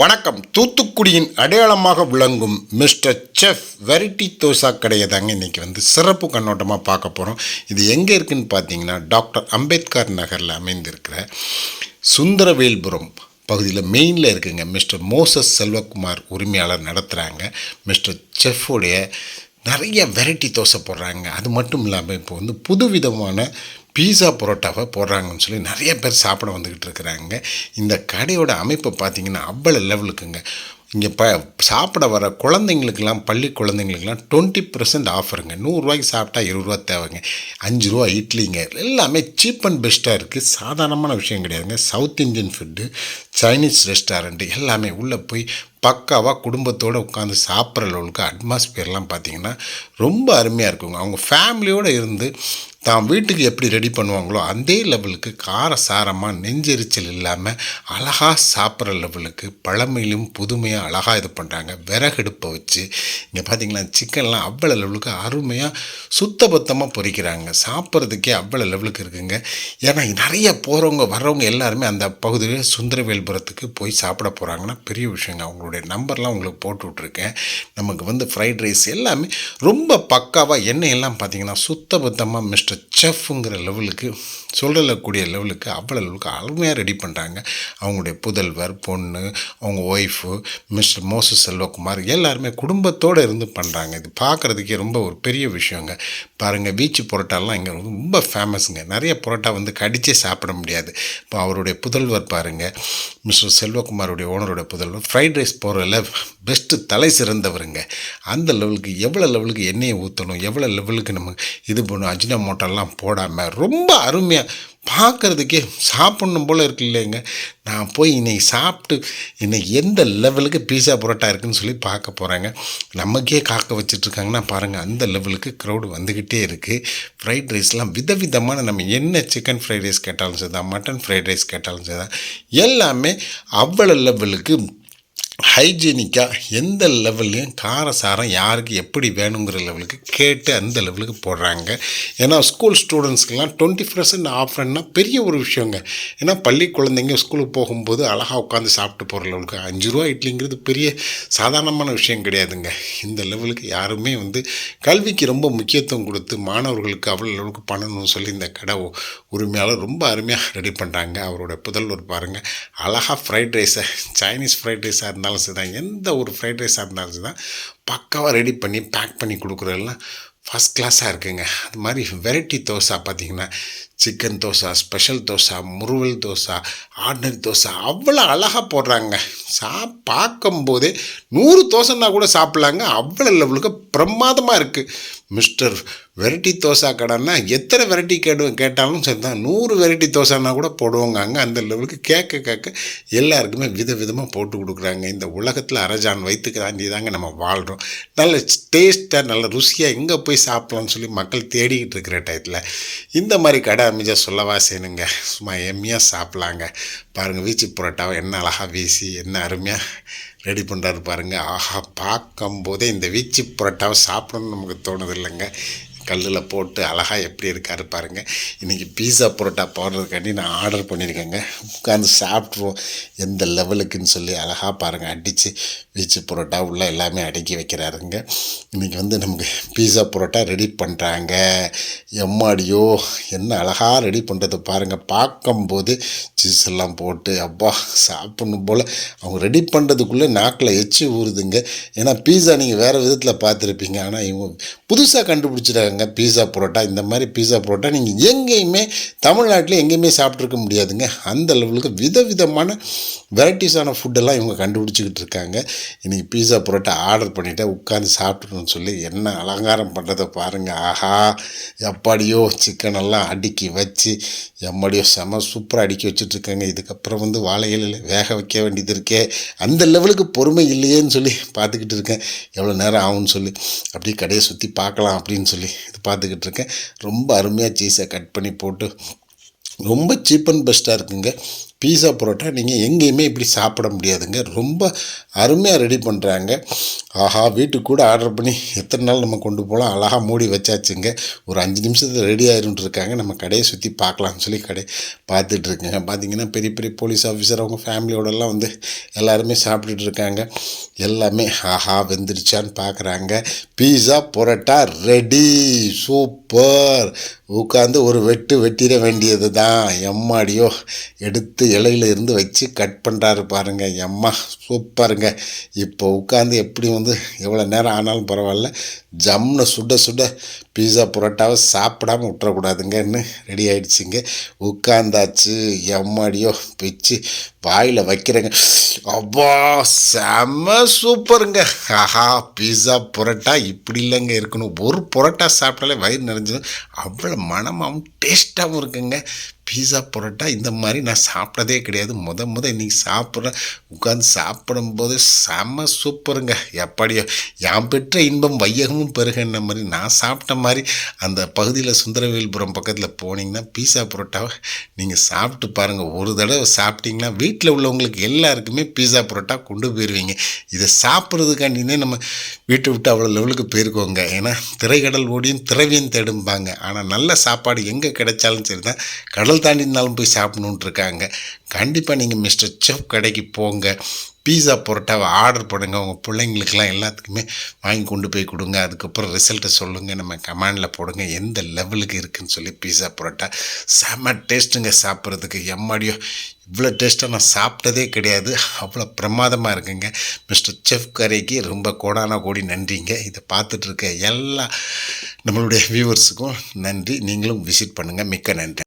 வணக்கம். தூத்துக்குடியின் அடையாளமாக விளங்கும் மிஸ்டர் செஃப் வெரைட்டி தோசா கடையை தாங்க இன்றைக்கி வந்து சிறப்பு கண்ணோட்டமாக பார்க்க போகிறோம் இது எங்கே இருக்குதுன்னு பார்த்தீங்கன்னா டாக்டர் அம்பேத்கர் நகரில் அமைந்திருக்கிற சுந்தரவேல்புரம் பகுதியில் மெயினில் இருக்குங்க. மிஸ்டர் மோசஸ் செல்வகுமார் உரிமையாளர் நடத்துகிறாங்க மிஸ்டர் செஃப்புடைய நிறைய வெரைட்டி தோசை போடுறாங்க. அது மட்டும் இல்லாமல் இப்போ வந்து புதுவிதமான பீஸா பரோட்டாவை போடுறாங்கன்னு சொல்லி நிறைய பேர் சாப்பிட வந்துக்கிட்டு இருக்கிறாங்க. இந்த கடையோட அமைப்பு பார்த்தீங்கன்னா அவ்வளோ லெவலுக்குங்க இங்கே ப சாப்பிட வர குழந்தைங்களுக்கெல்லாம் பள்ளி குழந்தைங்களுக்கெல்லாம் டுவெண்ட்டி பர்சன்ட் ஆஃபருங்க நூறுரூவாய்க்கு சாப்பிட்டா இருபது ரூபா தேவைங்க. அஞ்சு ரூபா இட்லிங்க. எல்லாமே சீப் அண்ட் பெஸ்ட்டாக இருக்குது சாதாரணமான விஷயம் கிடையாதுங்க. South Indian food Chinese restaurant எல்லாமே உள்ளே போய் பக்காவாக குடும்பத்தோடு உட்காந்து சாப்பிட்ற அளவுக்கு அட்மாஸ்பியர்லாம் பார்த்திங்கன்னா ரொம்ப அருமையாக இருக்குங்க. அவங்க ஃபேமிலியோடு இருந்து தான் வீட்டுக்கு எப்படி ரெடி பண்ணுவாங்களோ அதே லெவலுக்கு காரசாரமாக நெஞ்செரிச்சல் இல்லாமல் அழகாக சாப்பிட்ற லெவலுக்கு பழமையிலும் புதுமையாக அழகாக இது பண்ணுறாங்க விறகடுப்பை வச்சு இங்கே பார்த்தீங்கன்னா சிக்கன்லாம் அவ்வளோ லெவலுக்கு அருமையாக சுத்தபத்தமாக பொரிக்கிறாங்க சாப்பிட்றதுக்கே அவ்வளோ லெவலுக்கு இருக்குங்க. ஏன்னா நிறைய போகிறவங்க வர்றவங்க எல்லாருமே அந்த பகுதியில் சுந்தரவேல்புரத்துக்கு போய் சாப்பிட போகிறாங்கன்னா பெரிய விஷயங்க. அவங்களுடைய நம்பர்லாம் உங்களுக்கு போட்டு விட்ருக்கேன் நமக்கு வந்து ஃப்ரைட் ரைஸ் எல்லாமே ரொம்ப பக்காவாக எண்ணெய் எல்லாம் பார்த்தீங்கன்னா சுத்தபத்தமாக மிஸ்டர் செஃப்ங்கிற லெவலுக்கு சொல்லக்கூடிய லெவலுக்கு அவ்வளோ லெவலுக்கு அருமையாக ரெடி பண்ணுறாங்க அவங்களுடைய புதல்வர் பொண்ணு அவங்க ஒய்ஃபு மிஸ்டர் மோசஸ் செல்வகுமார் எல்லாருமே குடும்பத்தோடு இருந்து பண்ணுறாங்க இது பார்க்குறதுக்கே ரொம்ப ஒரு பெரிய விஷயங்க. பாருங்கள் பீச்சு புரோட்டாலாம் இங்கே ரொம்ப ஃபேமஸுங்க நிறைய புரோட்டா வந்து கடிச்சே சாப்பிட முடியாது. இப்போ அவருடைய புதல்வர் பாருங்கள் மிஸ்டர் செல்வகுமாருடைய ஓனருடைய புதல்வர் ஃப்ரைட் ரைஸ் போகிற பெஸ்ட்டு தலை சிறந்தவருங்க. அந்த லெவலுக்கு எவ்வளோ லெவலுக்கு எண்ணெயை ஊற்றணும் எவ்வளோ லெவலுக்கு நம்ம இது பண்ணணும் அஜினமோட்டெல்லாம் போடாமல் ரொம்ப அருமையாக பார்க்குறதுக்கே சாப்பிட்ணும் போல் இருக்கு இல்லைங்க. நான் போய் இன்னைக்கு சாப்பிட்டு இன்னைக்கு எந்த லெவலுக்கு பீஸா புரோட்டா இருக்குன்னு சொல்லி பார்க்க போகிறாங்க நமக்கே காக்க வச்சுட்ருக்காங்கன்னா பாருங்கள் அந்த லெவலுக்கு க்ரௌடு வந்துக்கிட்டே இருக்குது ஃப்ரைட் ரைஸ்லாம் விதவிதமான நம்ம என்ன சிக்கன் ஃப்ரைட் ரைஸ் கேட்டாலும் சரி தான் மட்டன் ஃப்ரைட் ரைஸ் கேட்டாலும் சரி தான் எல்லாமே அவ்வளோ லெவலுக்கு ஹைஜீனிக்காக எந்த லெவல்லையும் காரசாரம் யாருக்கு எப்படி வேணுங்கிற லெவலுக்கு கேட்டு அந்த லெவலுக்கு போடுறாங்க. ஏன்னா ஸ்கூல் ஸ்டூடெண்ட்ஸ்க்கெலாம் டுவெண்ட்டி பர்சன்ட் ஆஃபர்னா பெரிய ஒரு விஷயங்க. ஏன்னா பள்ளி குழந்தைங்க ஸ்கூலுக்கு போகும்போது அழகாக உட்காந்து சாப்பிட்டு போகிற லெவலுக்கு அஞ்சு ரூபா இட்லிங்கிறது பெரிய சாதாரணமான விஷயம் கிடையாதுங்க. இந்த லெவலுக்கு யாருமே வந்து கல்விக்கு ரொம்ப முக்கியத்துவம் கொடுத்து மாணவர்களுக்கு அவ்வளோ லெவலுக்கு பண்ணணும்னு சொல்லி இந்த கடை உரிமையாளர் ரொம்ப அருமையாக ரெடி பண்ணுறாங்க அவரோட புதல்வர் பாருங்கள் அழகாக ஃப்ரைட் ரைஸை சைனீஸ் ஃப்ரைட் ரைஸாக இருந்தால் இருந்தாலும் சரி தான் எந்த ஒரு ஃப்ரைட் ரைஸாக இருந்தாலும் சரி தான் பக்காவாக ரெடி பண்ணி பேக் பண்ணி கொடுக்குறதெல்லாம் ஃபஸ்ட் கிளாஸாக இருக்குங்க. அது மாதிரி வெரைட்டி தோசை பார்த்திங்கன்னா சிக்கன் தோசை ஸ்பெஷல் தோசை முருவல் தோசை ஆர்டினரி தோசை அவ்வளோ அழகாக போடுறாங்க. சா பார்க்கும்போதே நூறு தோசைன்னா கூட சாப்பிட்லாங்க. அவ்வளோ லெவலுக்கு பிரமாதமாக இருக்குது மிஸ்டர் வெரைட்டி தோசை கடைன்னா எத்தனை வெரைட்டி கேடு கேட்டாலும் சரி தான் நூறு வெரைட்டி தோசைன்னா கூட போடுவாங்க அங்கே அந்த லெவலுக்கு கேட்க கேட்க எல்லாருக்குமே வித விதமாக போட்டு கொடுக்குறாங்க. இந்த உலகத்தில் அரஜான் வைத்துக்கிறாண்டி தாங்க நம்ம வாழ்கிறோம் நல்ல டேஸ்ட்டாக நல்ல ருசியாக எங்கே போய் சாப்பிட்லாம்னு சொல்லி மக்கள் தேடிக்கிட்டு இருக்கிற டயத்தில் இந்த மாதிரி கடை மிச்ச சொல்லவா செய்யணுங்க. சும்மா எம்மியாக சாப்பிட்லாங்க. பாருங்கள் வீச்சு புரோட்டாவை என்ன அழகாக வீசி என்ன அருமையாக ரெடி பண்ணுறாரு பாருங்கள் ஆஹா பார்க்கும்போதே இந்த வீச்சு புரோட்டாவை சாப்பிடணும்னு நமக்கு தோணுது இல்லைங்க. கல்லில் போட்டு அழகாக எப்படி இருக்காரு பாருங்கள் இன்றைக்கி பீஸா புரோட்டா போடுறதுக்காண்டி நான் ஆர்டர் பண்ணியிருக்கேங்க உட்காந்து சாப்பிட்ருவோம் எந்த லெவலுக்குன்னு சொல்லி அழகாக பாருங்கள் அடித்து வீச்சு புரோட்டா உள்ளே எல்லாமே அடுக்கி வைக்கிறாருங்க. இன்றைக்கி வந்து நமக்கு பீஸா புரோட்டா ரெடி பண்ணுறாங்க எம்மாடியோ என்ன அழகாக ரெடி பண்ணுறது பாருங்கள் பார்க்கும்போது சீஸ் எல்லாம் போட்டு அப்பா சாப்பிடணும் போல். அவங்க ரெடி பண்ணுறதுக்குள்ளே நாக்கில் எச்சி ஊறுதுங்க. ஏன்னா பீஸா நீங்கள் வேறு விதத்தில் பார்த்துருப்பீங்க. ஆனால் இவங்க புதுசாக கண்டுபிடிச்சிட்டாங்க. பீஸா புரோட்டா. இந்த மாதிரி பீஸா புரோட்டா நீங்கள் எங்கேயுமே தமிழ்நாட்டில் எங்கேயுமே சாப்பிட்ருக்க முடியாதுங்க. அந்த லெவலுக்கு விதவிதமான வெரைட்டிஸான ஃபுட்டெல்லாம் இவங்க கண்டுபிடிச்சிக்கிட்டு இருக்காங்க. இன்றைக்கி பீஸா புரோட்டா ஆர்டர் பண்ணிவிட்டு உட்காந்து சாப்பிட்ணுன்னு சொல்லி என்ன அலங்காரம் பண்ணுறதை பாருங்கள் ஆஹா! எப்பாடியோ சிக்கனெல்லாம் அடுக்கி வச்சு எம்மாடியோ செம சூப்பராக அடுக்கி வச்சுட்ருக்காங்க இதுக்கப்புறம் வந்து வாழை இலையில் வேக வைக்க வேண்டியது இருக்கே. அந்த லெவலுக்கு பொறுமை இல்லையேன்னு சொல்லி பார்த்துக்கிட்டு இருக்கேன். எவ்வளோ நேரம் ஆகும்னு சொல்லி. அப்படியே கடையை சுற்றி பார்க்கலாம் அப்படின்னு சொல்லி இது பார்த்துக்கிட்டு இருக்கேன் ரொம்ப அருமையாக சீஸை கட் பண்ணி போட்டு ரொம்ப சீப் அண்ட் பெஸ்ட்டாக இருக்குங்க. பீஸா பரோட்டா நீங்கள் எங்கேயுமே இப்படி சாப்பிட முடியாதுங்க. ரொம்ப அருமையாக ரெடி பண்ணுறாங்க ஆஹா வீட்டுக்கு கூட ஆர்டர் பண்ணி எத்தனை நாள் நம்ம கொண்டு போகலாம் அழகாக மூடி வச்சாச்சுங்க. ஒரு அஞ்சு நிமிஷத்தில் ரெடி ஆயிரும்னு இருக்காங்க. நம்ம கடையை சுற்றி பார்க்கலாம்னு சொல்லி கடை பார்த்துட்டு இருக்கேங்க. பார்த்தீங்கன்னா பெரிய பெரிய போலீஸ் ஆஃபீஸர் அவங்க ஃபேமிலியோடலாம் வந்து எல்லாருமே சாப்பிட்டுட்டு இருக்காங்க. எல்லாமே ஆஹா வெந்துருச்சான்னு பார்க்குறாங்க பீஸா பரோட்டா ரெடி. சூப்பர். உட்காந்து ஒரு வெட்டு வெட்டிட வேண்டியது தான் எம்மாடியோ எடுத்து இலையில இருந்து வச்சு கட் பண்ணுறாரு பாருங்க. எம்மா சூப்பருங்க. இப்போ உட்காந்து எப்படி வந்து எவ்வளோ நேரம் ஆனாலும் பரவாயில்ல. ஜம்னு சுட சுட பீஸா புரோட்டாவை சாப்பிடாம விட்டுறக்கூடாதுங்கன்னு ரெடி ஆகிடுச்சிங்க உட்காந்தாச்சு எம்மாடியோ பிச்சு வாயில் வைக்கிறேங்க. அப்பா செம்ம சூப்பருங்க. ஆஹா பீஸா புரோட்டா இப்படி இல்லைங்க இருக்கணும். ஒரு புரோட்டா சாப்பிட்டாலே வயிறு நிறைஞ்சிடும் அவ்வளோ மனமாகவும் டேஸ்ட்டாகவும் இருக்குங்க. பீஸா புரோட்டா இந்த மாதிரி நான் சாப்பிட்டதே கிடையாது. முத முத இன்றைக்கி சாப்பிட்றேன் உட்காந்து சாப்பிடும்போது செம சூப்பருங்க. எப்படியோ யான் பெற்ற இன்பம் வையகமும் பெருகன்ற மாதிரி நான் சாப்பிட்ட மாதிரி அந்த பகுதியில் சுந்தரவேல்புரம் பக்கத்தில் போனீங்கன்னா பீஸா புரோட்டாவை நீங்கள் சாப்பிட்டு பாருங்கள் ஒரு தடவை சாப்பிட்டீங்கன்னா வீட்டில் உள்ளவங்களுக்கு எல்லாருக்குமே பீஸா புரோட்டா கொண்டு போயிடுவீங்க இதை சாப்பிட்றதுக்காண்டினே நம்ம வீட்டை விட்டு அவ்வளோ லெவலுக்கு போயிருக்கோங்க. ஏன்னா திரைக்கடல் ஓடியும் திரவியம் தேடும்பாங்க. ஆனால் நல்ல சாப்பாடு எங்கே கிடைச்சாலும் சரி தான் கடல் தாண்டினாலும் போய் சாப்பிடணுன்ட்டுருக்காங்க கண்டிப்பாக நீங்கள் மிஸ்டர் செஃப் கடைக்கு போங்க. பீஸா பொரோட்டாவை ஆர்டர் பண்ணுங்கள் உங்கள் பிள்ளைங்களுக்கெல்லாம் எல்லாத்துக்குமே வாங்கி கொண்டு போய் கொடுங்க. அதுக்கப்புறம் ரிசல்ட்டை சொல்லுங்கள் நம்ம கமாண்டில் போடுங்க. எந்த லெவலுக்கு இருக்குன்னு சொல்லி பீஸா பொரோட்டா செம்ம டேஸ்ட்டுங்க சாப்பிட்றதுக்கு. எம்மாடியோ இவ்வளோ டேஸ்ட்டாக நான் சாப்பிட்டதே கிடையாது. அவ்வளோ பிரமாதமாக இருக்குங்க. மிஸ்டர் செஃப் கரைக்கு ரொம்ப கோடான கோடி நன்றிங்க. இதை பார்த்துட்ருக்க எல்லா நம்மளுடைய வியூவர்ஸுக்கும் நன்றி. நீங்களும் விசிட் பண்ணுங்கள் மிக்க நன்றி.